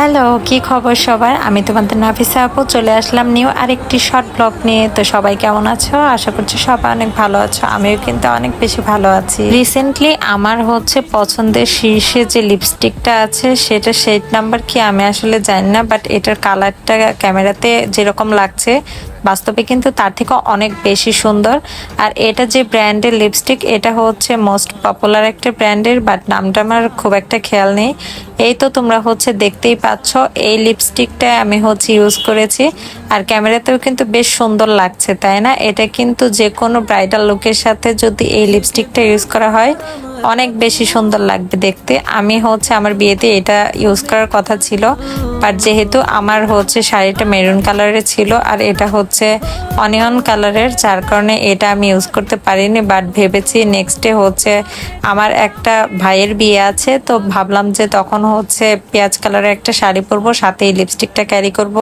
Hello, কি খবর সবাই আমি তোমাদের নাফিসা আপু, চলে আসলাম নিউ আরেকটি শর্ট ব্লগ নিয়ে। তো সবাই কেমন আছো? আশা করছি সবাই অনেক ভালো আছো, আমিও কিন্তু অনেক বেশি ভালো আছি। রিসেন্টলি আমার হচ্ছে পছন্দের শীর্ষে যে লিপস্টিকটা আছে, সেটা শেড নাম্বার কি আমি আসলে জানি না বাট এটার কালারটা ক্যামেরাতে যেরকম লাগছে বাস্তবে কিন্তু তার থেকে অনেক বেশি সুন্দর। আর এটা যে ব্র্যান্ডের লিপস্টিক এটা হচ্ছে মোস্ট পপুলার একটা ব্র্যান্ডের বাট নামটা আমার খুব একটা খেয়াল নেই। এই তো তোমরা হচ্ছে দেখতেই পাচ্ছ, এই লিপস্টিকটা আমি হচ্ছে ইউজ করেছি। আর ক্যামেরাতেও কিন্তু বেশ সুন্দর লাগছে, তাই না? এটা কিন্তু যে কোনো ব্রাইডাল লুকের সাথে যদি এই লিপস্টিকটা ইউজ করা হয়, অনেক বেশি সুন্দর লাগবে দেখতে। আমি হচ্ছে আমার বিয়েতে এটা ইউজ করার কথা ছিল। বাট যেহেতু আমার হচ্ছে শাড়িটা মেরুন কালারের ছিল আর এটা হচ্ছে অনিয়ন কালারের, যার কারণে এটা আমি ইউজ করতে পারিনি বাট ভেবেছি নেক্সটে হচ্ছে আমার একটা ভাইয়ের বিয়ে আছে, তো ভাবলাম যে তখন হচ্ছে পেঁয়াজ কালারের একটা শাড়ি পরবো সাথে লিপস্টিকটা ক্যারি করব।